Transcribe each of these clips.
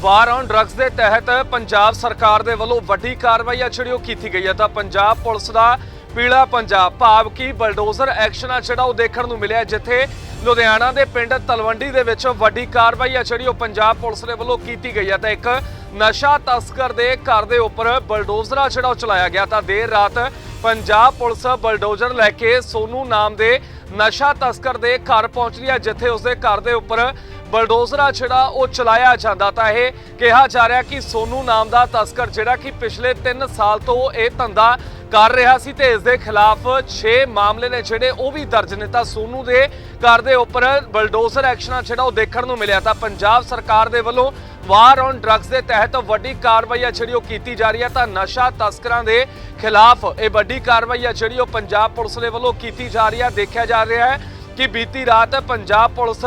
War on drugs ਦੇ ਤਹਿਤ ਪੰਜਾਬ ਸਰਕਾਰ ਦੇ ਵੱਲੋਂ ਵੱਡੀ ਕਾਰਵਾਈ ਆ ਜਿਹੜੀ ਉਹ ਕੀਤੀ ਗਈ ਹੈ। ਤਾਂ ਪੰਜਾਬ ਪੁਲਿਸ ਦਾ ਪੀਲਾ ਪੰਜਾਬ ਭਾਵ ਕੀ ਬਲਡੋਜ਼ਰ ਐਕਸ਼ਨ ਆ ਜਿਹੜਾ ਉਹ ਦੇਖਣ ਨੂੰ ਮਿਲਿਆ ਜਿੱਥੇ ਲੁਧਿਆਣਾ ਦੇ ਪਿੰਡ ਤਲਵੰਡੀ ਦੇ ਵਿੱਚ ਵੱਡੀ ਕਾਰਵਾਈ ਆ ਜਿਹੜੀ ਉਹ ਪੰਜਾਬ ਪੁਲਿਸ ਦੇ ਵੱਲੋਂ ਕੀਤੀ ਗਈ ਹੈ ਤਾਂ ਇੱਕ ਨਸ਼ਾ ਤਸਕਰ ਦੇ ਘਰ ਦੇ ਉੱਪਰ ਬਲਡੋਜ਼ਰ ਜਿਹੜਾ ਉਹ ਚਲਾਇਆ ਗਿਆ। ਤਾਂ ਦੇਰ ਰਾਤ ਪੰਜਾਬ ਪੁਲਿਸ ਬਲਡੋਜ਼ਰ ਲੈ ਕੇ ਸੋਨੂ ਨਾਮ ਦੇ ਨਸ਼ਾ ਤਸਕਰ ਦੇ ਘਰ ਪਹੁੰਚਦੀ ਹੈ ਜਿੱਥੇ ਉਸਦੇ ਘਰ ਦੇ ਉੱਪਰ ਬਲਡੋਜ਼ਰਾ ਜਿਹੜਾ ਉਹ ਚਲਾਇਆ ਜਾਂਦਾ। ਤਾਂ ਇਹ ਕਿਹਾ ਜਾ ਰਿਹਾ ਕਿ ਸੋਨੂ ਨਾਮ ਦਾ ਤਸਕਰ ਜਿਹੜਾ ਕਿ ਪਿਛਲੇ 3 ਸਾਲ ਤੋਂ ਇਹ ਧੰਦਾ ਕਰ ਰਿਹਾ ਸੀ ਤੇ ਇਸ ਦੇ ਖਿਲਾਫ 6 ਮਾਮਲੇ ਨੇ ਜਿਹੜੇ ਉਹ ਵੀ ਦਰਜ ਨੇ। ਤਾਂ ਸੋਨੂ ਦੇ ਘਰ ਦੇ ਉੱਪਰ ਬਲਡੋਜ਼ਰ ਐਕਸ਼ਨ ਜਿਹੜਾ ਉਹ ਦੇਖਣ ਨੂੰ ਮਿਲਿਆ। ਤਾਂ ਪੰਜਾਬ ਸਰਕਾਰ ਦੇ ਵੱਲੋਂ ਵਾਰ ਔਨ ਡਰੱਗਸ ਦੇ ਤਹਿਤ ਵੱਡੀ ਕਾਰਵਾਈ ਆ ਜਿਹੜੀ ਉਹ ਕੀਤੀ ਜਾ ਰਹੀ ਹੈ ਤਾਂ ਨਸ਼ਾ ਤਸਕਰਾਂ ਦੇ ਖਿਲਾਫ ਇਹ ਵੱਡੀ ਕਾਰਵਾਈ ਆ ਜਿਹੜੀ ਉਹ ਪੰਜਾਬ ਪੁਲਿਸ ਦੇ ਵੱਲੋਂ ਕੀਤੀ ਜਾ ਰਹੀ ਹੈ ਦੇਖਿਆ ਜਾ ਰਿਹਾ ਹੈ ਕਿ ਬੀਤੀ ਰਾਤ ਪੰਜਾਬ ਪੁਲਿਸ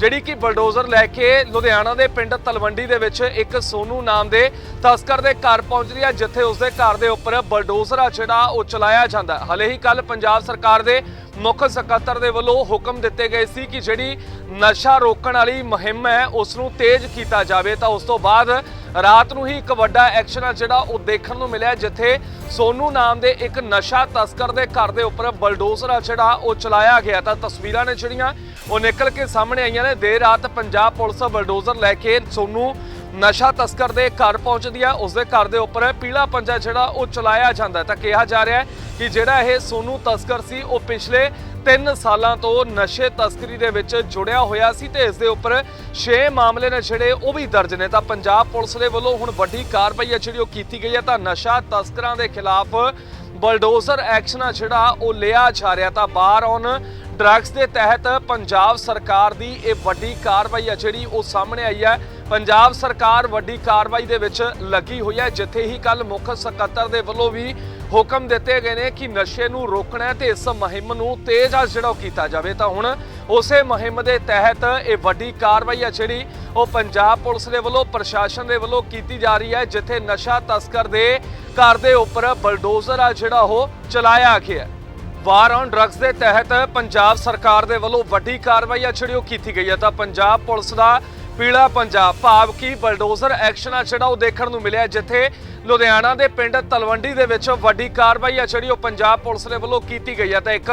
ਜਿਹੜੀ ਕਿ ਬਲਡੋਜ਼ਰ ਲੈ ਕੇ ਲੁਧਿਆਣਾ ਦੇ ਪਿੰਡ ਤਲਵੰਡੀ ਦੇ ਵਿੱਚ ਇੱਕ ਸੋਨੂ ਨਾਮ ਦੇ ਤਸਕਰ ਦੇ ਘਰ ਪਹੁੰਚ ਰਹੀ ਹੈ, ਜਿੱਥੇ ਉਸਦੇ ਘਰ ਦੇ ਉੱਪਰ ਬਲਡੋਜ਼ਰ ਆ ਜਿਹੜਾ ਉਹ ਚਲਾਇਆ ਜਾਂਦਾ ਹੈ। ਹਲੇ ਹੀ ਕੱਲ ਪੰਜਾਬ ਸਰਕਾਰ ਦੇ ਮੁੱਖ ਸਕੱਤਰ ਦੇ ਵੱਲੋਂ ਹੁਕਮ ਦਿੱਤੇ ਗਏ ਸੀ ਕਿ ਜਿਹੜੀ ਨਸ਼ਾ ਰੋਕਣ ਵਾਲੀ ਮੁਹਿੰਮ ਹੈ ਉਸ ਨੂੰ ਤੇਜ਼ ਕੀਤਾ ਜਾਵੇ ਤਾਂ ਉਸ ਤੋਂ ਬਾਅਦ ਰਾਤ ਨੂੰ ਹੀ ਇੱਕ ਵੱਡਾ ਐਕਸ਼ਨ ਆ ਜਿਹੜਾ ਉਹ ਦੇਖਣ ਨੂੰ ਮਿਲਿਆ ਜਿੱਥੇ ਸੋਨੂ ਨਾਮ ਦੇ ਇੱਕ ਨਸ਼ਾ ਤਸਕਰ ਦੇ ਘਰ ਦੇ ਉੱਪਰ ਬਲਡੋਜ਼ਰ ਆ ਜਿਹੜਾ ਉਹ ਚਲਾਇਆ ਗਿਆ। ਤਾਂ ਤਸਵੀਰਾਂ ਨੇ ਜਿਹੜੀਆਂ ਉਹ ਨਿਕਲ ਕੇ ਸਾਹਮਣੇ ਆਈਆਂ ਨੇ। ਦੇਰ ਰਾਤ ਪੰਜਾਬ ਪੁਲਿਸ ਬਲਡੋਜ਼ਰ ਲੈ ਕੇ ਸੋਨੂ ਨਸ਼ਾ ਤਸਕਰ ਦੇ ਘਰ ਪਹੁੰਚਦੀ ਹੈ। ਉਸ ਦੇ ਘਰ ਦੇ ਉੱਪਰ ਪੀਲਾ ਪੰਜਾ ਜਿਹੜਾ ਉਹ ਚਲਾਇਆ ਜਾਂਦਾ ਤਾਂ ਕਿਹਾ ਜਾ ਰਿਹਾ ਹੈ ਕਿ ਜਿਹੜਾ ਇਹ ਸੋਨੂ ਤਸਕਰ ਸੀ, ਉਹ ਪਿਛਲੇ 3 ਸਾਲਾਂ ਤੋਂ ਨਸ਼ੇ ਤਸਕਰੀ ਦੇ ਵਿੱਚ ਜੁੜਿਆ ਹੋਇਆ ਸੀ ਤੇ ਇਸ ਦੇ ਉੱਪਰ 6 ਮਾਮਲੇ ਨੇ ਜਿਹੜੇ ਉਹ ਵੀ ਦਰਜ ਨੇ। ਤਾਂ ਪੰਜਾਬ ਪੁਲਿਸ ਦੇ ਵੱਲੋਂ ਹੁਣ ਵੱਡੀ ਕਾਰਵਾਈ ਹੈ ਜਿਹੜੀ ਉਹ ਕੀਤੀ ਗਈ ਹੈ। ਤਾਂ ਨਸ਼ਾ ਤਸਕਰਾਂ ਦੇ ਖਿਲਾਫ ਬਲਡੋਜ਼ਰ ਐਕਸ਼ਨ ਜਿਹੜਾ ਉਹ ਲਿਆ ਜਾ ਰਿਹਾ। ਤਾਂ ਬਾਹਰ ਔਨ ਡਰੱਗਸ ਦੇ ਤਹਿਤ ਪੰਜਾਬ ਸਰਕਾਰ ਦੀ ਇਹ ਵੱਡੀ ਕਾਰਵਾਈ ਹੈ ਜਿਹੜੀ ਉਹ ਸਾਹਮਣੇ ਆਈ ਹੈ। ਪੰਜਾਬ ਸਰਕਾਰ ਵੱਡੀ ਕਾਰਵਾਈ ਦੇ ਵਿੱਚ ਲੱਗੀ ਹੋਈ ਹੈ। ਜਿੱਥੇ ਹੀ ਕੱਲ ਮੁੱਖ ਸਕੱਤਰ ਦੇ ਵੱਲੋਂ ਵੀ ਹੁਕਮ ਦਿੱਤੇ ਗਏ ਨੇ ਕਿ ਨਸ਼ੇ ਨੂੰ ਰੋਕਣਾ ਹੈ ਤੇ ਇਸ ਮੁਹਿੰਮ ਨੂੰ ਤੇਜ਼ ਆ ਜਿਹੜਾ ਉਹ ਕੀਤਾ ਜਾਵੇ। ਤਾਂ ਹੁਣ ਉਸੇ ਮੁਹਿੰਮ ਦੇ ਤਹਿਤ ਇਹ ਵੱਡੀ ਕਾਰਵਾਈ ਹੈ ਜਿਹੜੀ ਉਹ ਪੰਜਾਬ ਪੁਲਿਸ ਦੇ ਵੱਲੋਂ, ਪ੍ਰਸ਼ਾਸਨ ਦੇ ਵੱਲੋਂ ਕੀਤੀ ਜਾ ਰਹੀ ਹੈ, ਜਿੱਥੇ ਨਸ਼ਾ ਤਸਕਰ ਦੇ ਘਰ ਦੇ ਉੱਪਰ ਬਲਡੋਜ਼ਰ ਆ ਜਿਹੜਾ ਉਹ ਚਲਾਇਆ ਗਿਆ ਵਾਰ ਔਨ ਡਰੱਗਸ ਦੇ ਤਹਿਤ ਪੰਜਾਬ ਸਰਕਾਰ ਦੇ ਵੱਲੋਂ ਵੱਡੀ ਕਾਰਵਾਈ ਆ ਜਿਹੜੀ ਉਹ ਕੀਤੀ ਗਈ ਹੈ ਤਾਂ ਪੰਜਾਬ ਪੁਲਿਸ ਦਾ ਪੀਲਾ ਪੰਜਾਬ ਭਾਵ ਕੀ ਬਲਡੋਜ਼ਰ ਐਕਸ਼ਨ ਆ ਜਿਹੜਾ ਉਹ ਦੇਖਣ ਨੂੰ ਮਿਲਿਆ ਜਿੱਥੇ ਲੁਧਿਆਣਾ ਦੇ ਪਿੰਡ ਤਲਵੰਡੀ ਦੇ ਵਿੱਚ ਵੱਡੀ ਕਾਰਵਾਈ ਆ ਜਿਹੜੀ ਉਹ ਪੰਜਾਬ ਪੁਲਿਸ ਦੇ ਵੱਲੋਂ ਕੀਤੀ ਗਈ ਹੈ। ਤਾਂ ਇੱਕ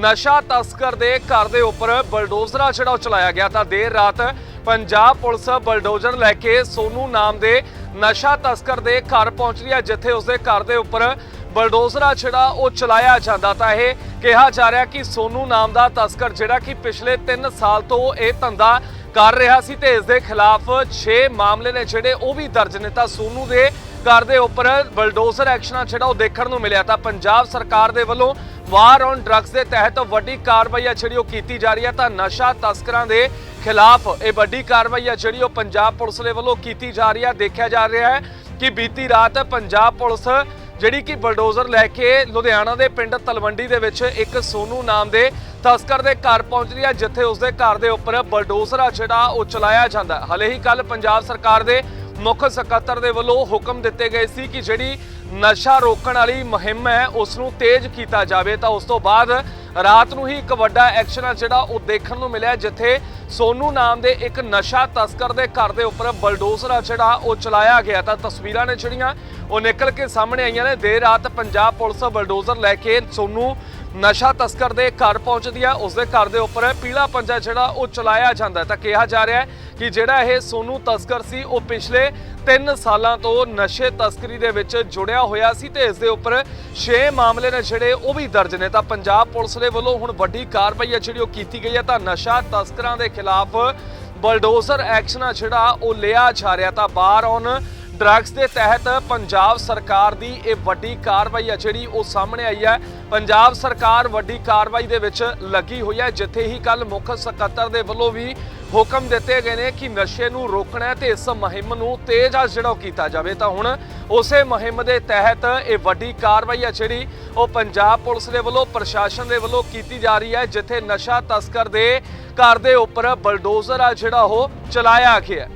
ਨਸ਼ਾ ਤਸਕਰ ਦੇ ਘਰ ਦੇ ਉੱਪਰ ਬਲਡੋਜ਼ਰਾ ਜਿਹੜਾ ਉਹ ਚਲਾਇਆ ਗਿਆ। ਤਾਂ ਦੇਰ ਰਾਤ ਪੰਜਾਬ ਪੁਲਿਸ ਬਲਡੋਜ਼ਰ ਲੈ ਕੇ ਸੋਨੂ ਨਾਮ ਦੇ ਨਸ਼ਾ ਤਸਕਰ ਦੇ ਘਰ ਪਹੁੰਚ ਰਹੀ ਹੈ, ਜਿੱਥੇ ਉਸਦੇ ਘਰ ਦੇ ਉੱਪਰ ਬਲਡੋਜ਼ਰਾ ਜਿਹੜਾ ਉਹ ਚਲਾਇਆ ਜਾਂਦਾ, ਤਾਂ ਇਹ ਕਿਹਾ ਜਾ ਰਿਹਾ ਕਿ ਸੋਨੂ ਨਾਮ ਦਾ ਤਸਕਰ ਜਿਹੜਾ ਕਿ ਪਿਛਲੇ 3 ਸਾਲ ਤੋਂ ਇਹ ਧੰਦਾ ਕਰ ਰਿਹਾ ਸੀ ਤੇ ਇਸ ਦੇ ਖਿਲਾਫ 6 ਮਾਮਲੇ ਨੇ ਜਿਹੜੇ ਉਹ ਵੀ ਦਰਜ ਨੇ। ਤਾਂ ਸੋਨੂ ਦੇ ਘਰ ਦੇ ਉੱਪਰ ਬਲਡੋਜ਼ਰ ਐਕਸ਼ਨਾਂ ਜਿਹੜਾ ਉਹ ਦੇਖਣ ਨੂੰ ਮਿਲਿਆ। ਤਾਂ ਪੰਜਾਬ ਸਰਕਾਰ ਦੇ ਵੱਲੋਂ ਵਾਰ ਔਨ ਡਰੱਗਸ ਦੇ ਤਹਿਤ ਵੱਡੀ ਕਾਰਵਾਈ ਆ ਜਿਹੜੀ ਉਹ ਕੀਤੀ ਜਾ ਰਹੀ ਹੈ ਤਾਂ ਨਸ਼ਾ ਤਸਕਰਾਂ ਦੇ ਖਿਲਾਫ ਇਹ ਵੱਡੀ ਕਾਰਵਾਈ ਆ ਜਿਹੜੀ ਉਹ ਪੰਜਾਬ ਪੁਲਿਸ ਦੇ ਵੱਲੋਂ ਕੀਤੀ ਜਾ ਰਹੀ ਹੈ ਦੇਖਿਆ ਜਾ ਰਿਹਾ ਹੈ ਕਿ ਬੀਤੀ ਰਾਤ ਪੰਜਾਬ ਪੁਲਿਸ ਜਿਹੜੀ ਕਿ ਬਲਡੋਜ਼ਰ ਲੈ ਕੇ ਲੁਧਿਆਣਾ ਦੇ ਪਿੰਡ ਤਲਵੰਡੀ ਦੇ ਵਿੱਚ ਇੱਕ ਸੋਨੂ ਨਾਮ ਦੇ ਤਸਕਰ ਦੇ ਘਰ ਪਹੁੰਚਦੀ ਹੈ, ਜਿੱਥੇ ਉਸਦੇ ਘਰ ਦੇ ਉੱਪਰ ਬਲਡੋਜ਼ਰ ਆ ਜਿਹੜਾ ਉਹ ਚਲਾਇਆ ਜਾਂਦਾ ਹੈ। ਹਲੇ ਹੀ ਕੱਲ ਪੰਜਾਬ ਸਰਕਾਰ ਦੇ ਮੁੱਖ ਸਕੱਤਰ ਦੇ ਵੱਲੋਂ ਹੁਕਮ ਦਿੱਤੇ ਗਏ ਸੀ ਕਿ ਜਿਹੜੀ ਨਸ਼ਾ ਰੋਕਣ ਵਾਲੀ ਮੁਹਿੰਮ ਹੈ ਉਸ ਨੂੰ ਤੇਜ਼ ਕੀਤਾ ਜਾਵੇ, ਤਾਂ ਉਸ ਤੋਂ ਬਾਅਦ ਰਾਤ ਨੂੰ ਹੀ ਇੱਕ ਵੱਡਾ ਐਕਸ਼ਨ ਆ ਜਿਹੜਾ ਉਹ ਦੇਖਣ ਨੂੰ ਮਿਲਿਆ, ਜਿੱਥੇ ਸੋਨੂ ਨਾਮ ਦੇ ਇੱਕ ਨਸ਼ਾ ਤਸਕਰ ਦੇ ਘਰ ਦੇ ਉੱਪਰ ਬਲਡੋਜ਼ਰ ਆ ਜਿਹੜਾ ਉਹ ਚਲਾਇਆ ਗਿਆ। ਤਾਂ ਤਸਵੀਰਾਂ ਨੇ ਜਿਹੜੀਆਂ, ਉਹ ਨਿਕਲ ਕੇ ਸਾਹਮਣੇ ਆਈਆਂ ਨੇ। ਦੇਰ ਰਾਤ ਪੰਜਾਬ ਪੁਲਿਸ ਬਲਡੋਜ਼ਰ ਲੈ ਕੇ ਸੋਨੂ ਨਸ਼ਾ ਤਸਕਰ ਦੇ ਘਰ ਪਹੁੰਚਦੀ ਹੈ ਉਸ ਦੇ ਘਰ ਦੇ ਉੱਪਰ ਪੀਲਾ ਪੰਜਾ ਜਿਹੜਾ ਉਹ ਚਲਾਇਆ ਜਾਂਦਾ ਤਾਂ ਕਿਹਾ ਜਾ ਰਿਹਾ ਹੈ ਕਿ ਜਿਹੜਾ ਇਹ ਸੋਨੂ ਤਸਕਰ ਸੀ, ਉਹ ਪਿਛਲੇ 3 ਸਾਲਾਂ ਤੋਂ ਨਸ਼ੇ ਤਸਕਰੀ ਦੇ ਵਿੱਚ ਜੁੜਿਆ ਹੋਇਆ ਸੀ ਤੇ ਇਸ ਦੇ ਉੱਪਰ 6 ਮਾਮਲੇ ਨੇ ਜਿਹੜੇ ਉਹ ਵੀ ਦਰਜ ਨੇ। ਤਾਂ ਪੰਜਾਬ ਪੁਲਿਸ ਦੇ ਵੱਲੋਂ ਹੁਣ ਵੱਡੀ ਕਾਰਵਾਈ ਹੈ ਜਿਹੜੀ ਉਹ ਕੀਤੀ ਗਈ ਹੈ ਤਾਂ ਨਸ਼ਾ ਤਸਕਰਾਂ ਦੇ ਖਿਲਾਫ ਬਲਡੋਜ਼ਰ ਐਕਸ਼ਨ ਆ ਜਿਹੜਾ ਉਹ ਲਿਆ ਜਾ ਰਿਹਾ। ਤਾਂ ਬਾਰ ਔਨ ਡਰੱਗਸ ਦੇ ਤਹਿਤ ਪੰਜਾਬ ਸਰਕਾਰ ਦੀ ਇਹ ਵੱਡੀ ਕਾਰਵਾਈ ਹੈ ਜਿਹੜੀ ਉਹ ਸਾਹਮਣੇ ਆਈ ਹੈ ਪੰਜਾਬ ਸਰਕਾਰ ਵੱਡੀ ਕਾਰਵਾਈ ਦੇ ਵਿੱਚ ਲੱਗੀ ਹੋਈ ਹੈ ਜਿੱਥੇ ਹੀ ਕੱਲ ਮੁੱਖ ਸਕੱਤਰ ਦੇ ਵੱਲੋਂ ਵੀ ਹੁਕਮ ਦਿੱਤੇ ਗਏ ਨੇ ਕਿ ਨਸ਼ੇ ਨੂੰ ਰੋਕਣਾ ਹੈ ਤੇ ਇਸ ਮੁਹਿੰਮ ਨੂੰ ਤੇਜ਼ ਆ ਜਿਹੜਾ ਉਹ ਕੀਤਾ ਜਾਵੇ। ਤਾਂ ਹੁਣ ਉਸੇ ਮੁਹਿੰਮ ਦੇ ਤਹਿਤ ਇਹ ਵੱਡੀ ਕਾਰਵਾਈ ਆ ਜਿਹੜੀ ਉਹ ਪੰਜਾਬ ਪੁਲਿਸ ਦੇ ਵੱਲੋਂ, ਪ੍ਰਸ਼ਾਸਨ ਦੇ ਵੱਲੋਂ ਕੀਤੀ ਜਾ ਰਹੀ ਹੈ, ਜਿੱਥੇ ਨਸ਼ਾ ਤਸਕਰ ਦੇ ਘਰ ਦੇ ਉੱਪਰ ਬਲਡੋਜ਼ਰ ਆ ਜਿਹੜਾ ਉਹ ਚਲਾਇਆ ਗਿਆ